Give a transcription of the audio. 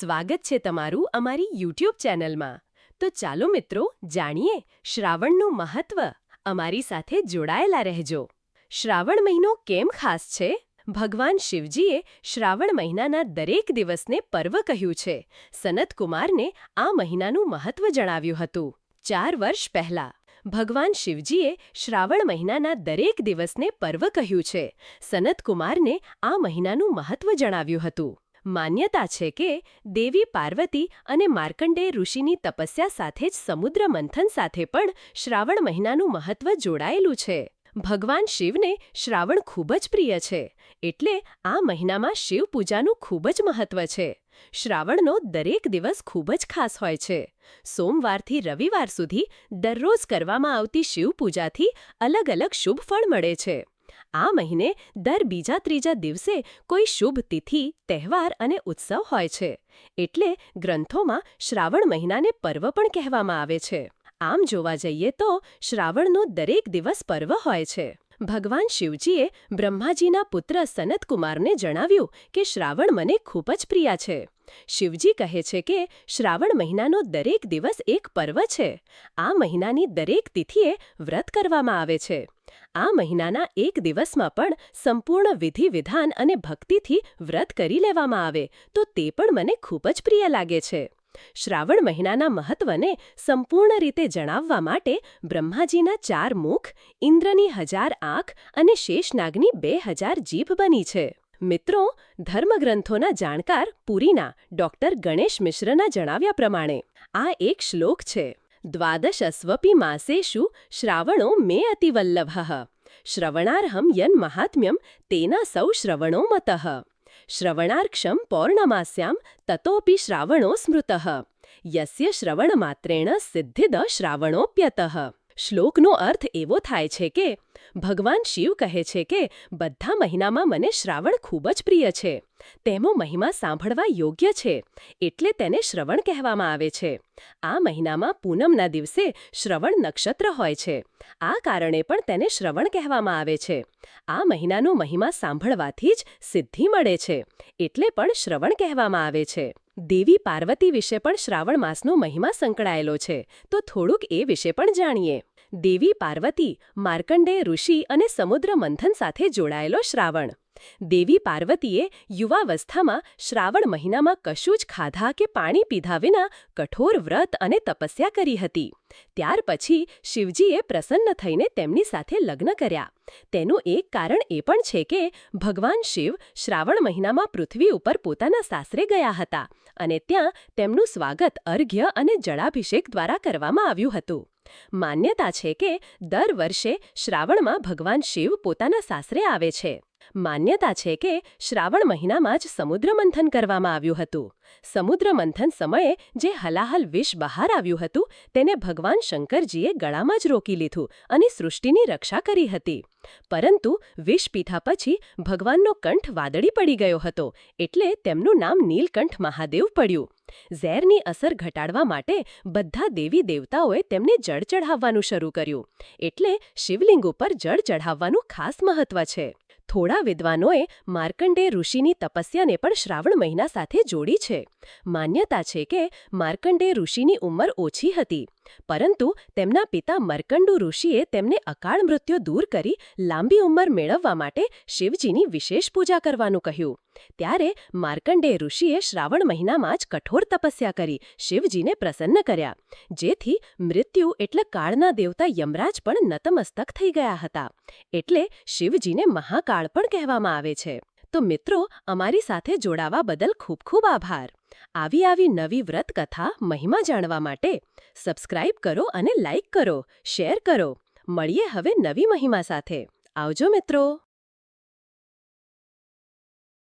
સ્વાગત છે તમારું અમારી યુટ્યુબ ચેનલમાં. તો ચાલો મિત્રો, જાણીએ શ્રાવણનું મહત્વ. અમારી સાથે જોડાયેલા રહેજો. શ્રાવણ મહિનો કેમ ખાસ છે? ભગવાન શિવજીએ શ્રાવણ મહિનાના દરેક દિવસને પર્વ કહ્યું છે. સનતકુમારને આ મહિનાનું મહત્વ જણાવ્યું હતું. ચાર વર્ષ પહેલા. ભગવાન શિવજીએ શ્રાવણ મહિનાના દરેક દિવસને પર્વ કહ્યું છે. સનતકુમારને આ મહિનાનું મહત્વ જણાવ્યું હતું. માન્યતા છે કે દેવી પાર્વતી અને માર્કંડેય ઋષિની તપસ્યા સાથે જ સમુદ્ર મંથન સાથે પણ શ્રાવણ મહિનાનું મહત્વ જોડાયેલું છે. ભગવાન શિવને શ્રાવણ ખૂબ જ પ્રિય છે, એટલે આ મહિનામાં શિવ પૂજાનું ખૂબ જ મહત્વ છે. શ્રાવણનો દરેક દિવસ ખૂબ જ ખાસ હોય છે. સોમવારથી રવિવાર સુધી દરરોજ કરવામાં આવતી શિવ પૂજાથી અલગ અલગ શુભ ફળ મળે છે. આ મહિને દર બીજા ત્રીજા દિવસે કોઈ શુભ તિથિ, તહેવાર અને ઉત્સવ હોય છે. એટલે ગ્રંથોમાં શ્રાવણ મહિનાને પર્વ પણ કહેવામાં આવે છે. આમ જોવા જઈએ તો શ્રાવણનો દરેક દિવસ પર્વ હોય છે. ભગવાન શિવજીએ બ્રહ્માજીના પુત્ર સનતકુમારને જણાવ્યું કે શ્રાવણ મને ખૂબ જ પ્રિય છે. શિવજી કહે છે કે શ્રાવણ મહિનાનો દરેક દિવસ એક પર્વ છે. આ મહિનાની દરેક તિથિએ વ્રત કરવામાં આવે છે. આ મહિનાના એક દિવસમાં પણ સંપૂર્ણ વિધિ, વિધાન અને ભક્તિથી વ્રત કરી લેવામાં આવે, તો તે પણ મને ખૂબ જ પ્રિય લાગે છે. શ્રાવણ મહિનાના મહત્વને સંપૂર્ણ રીતે જણાવવા માટે બ્રહ્માજીના ચાર મુખ, ઇન્દ્રની હજાર આંખ અને શેષનાગની બે હજાર જીભ બની છે. મિત્રો ધર્મગ્રંથોના જાણકાર પુરીના ડોક્ટર ગણેશ મિશ્રના જણાવ્યા પ્રમાણે આ એક શ્લોક છે દ્વાદશસ્વપી માસેષુ શ્રાવણો મે અતિવલ્લભ શ્રવણાર્હમ યન મહાત્મ્યમ તેના સૌ શ્રવણો મતઃ શ્રવણાર્ક્ષમ પૌર્ણમાસ્યામ તતોપી શ્રાવણો સ્મૃત યસ્ય શ્રવણમાત્રેણ સિદ્ધિદ શ્રાવણોપ્યતઃ શ્લોકનો અર્થ એવો થાય છે કે, ભગવાન શિવ કહે છે કે, બધા મહિનામાં મને શ્રાવણ ખૂબ જ પ્રિય છે. તેનો મહિમા સાંભળવા યોગ્ય છે એટલે તેને શ્રવણ કહેવામાં આવે છે. આ મહિનામાં પૂનમના દિવસે શ્રવણ નક્ષત્ર હોય છે. આ કારણે પણ તેને શ્રવણ કહેવામાં આવે છે. આ મહિનાનો મહિમા સાંભળવાથી જ સિદ્ધિ મળે છે એટલે પણ શ્રવણ કહેવામાં આવે છે. દેવી પાર્વતી વિશે પણ શ્રાવણ માસનો મહિમા સંકળાયેલો છે, તો થોડુંક એ વિશે પણ જાણીએ. દેવી પાર્વતી, માર્કંડેય ઋષિ અને સમુદ્ર મંથન સાથે જોડાયેલો શ્રાવણ. દેવી પાર્વતીએ યુવાવસ્થામાં શ્રાવણ મહિનામાં કશું જ ખાધા કે પાણી પીધા વિના કઠોર વ્રત અને તપસ્યા કરી હતી. ત્યાર પછી શિવજીએ પ્રસન્ન થઈને તેમની સાથે લગ્ન કર્યા. તેનું એક કારણ એ પણ છે કે ભગવાન શિવ શ્રાવણ મહિનામાં પૃથ્વી ઉપર પોતાના સાસરે ગયા હતા અને ત્યાં તેમનું સ્વાગત અર્ઘ્ય અને જળાભિષેક દ્વારા કરવામાં આવ્યું હતું. માન્યતા છે કે દર વર્ષે શ્રાવણમાં ભગવાન શિવ પોતાના સાસરે આવે છે. માન્યતા છે કે શ્રાવણ મહિનામાં જ સમુદ્ર મંથન કરવામાં આવ્યું હતું. સમુદ્ર મંથન સમયે જે હલાહલ વિષ બહાર આવ્યું હતું, તેને ભગવાન શંકરજીએ ગળામાં જ રોકી લીધું અને સૃષ્ટિની રક્ષા કરી હતી. પરંતુ વિષ પીધા પછી ભગવાનનો કંઠ વાદળી પડી ગયો હતો, એટલે તેમનું નામ નીલકંઠ મહાદેવ પડ્યું. ઝેરની અસર ઘટાડવા માટે બધા દેવી દેવતાઓએ તેમને જળ ચઢાવવાનું શરૂ કર્યું. એટલે શિવલિંગ ઉપર જળ ચઢાવવાનું ખાસ મહત્વ છે. થોડા વિદ્વાનોએ માર્કંડે ઋષિની તપસ્યાને પણ શ્રાવણ મહિના સાથે જોડી છે. માન્યતા છે કે માર્કંડે ઋષિની ઉંમર ઓછી હતી. પરંતુ તેમના પિતા મર્કંડુ ઋષિએ તેમને અકાળ મૃત્યુ દૂર કરી લાંબી ઉંમર મેળવવા માટે શિવજીની વિશેષ પૂજા કરવાનું કહ્યું. ત્યારે માર્કંડે ઋષિએ શ્રાવણ મહિનામાં જ કઠોર તપસ્યા કરી શિવજીને પ્રસન્ન કર્યા, જેથી મૃત્યુ એટલે કાળના દેવતા યમરાજ પણ નતમસ્તક થઈ ગયા હતા. એટલે શિવજીને મહાકાળ પણ કહેવામાં આવે છે. તો મિત્રો, અમારી સાથે જોડાવા બદલ ખૂબ ખૂબ આભાર. આવી આવી નવી વ્રત કથા મહિમા જાણવા માટે સબસ્ક્રાઇબ કરો અને લાઇક કરો, શેર કરો. મળીએ હવે નવી મહિમા સાથે. આવજો મિત્રો.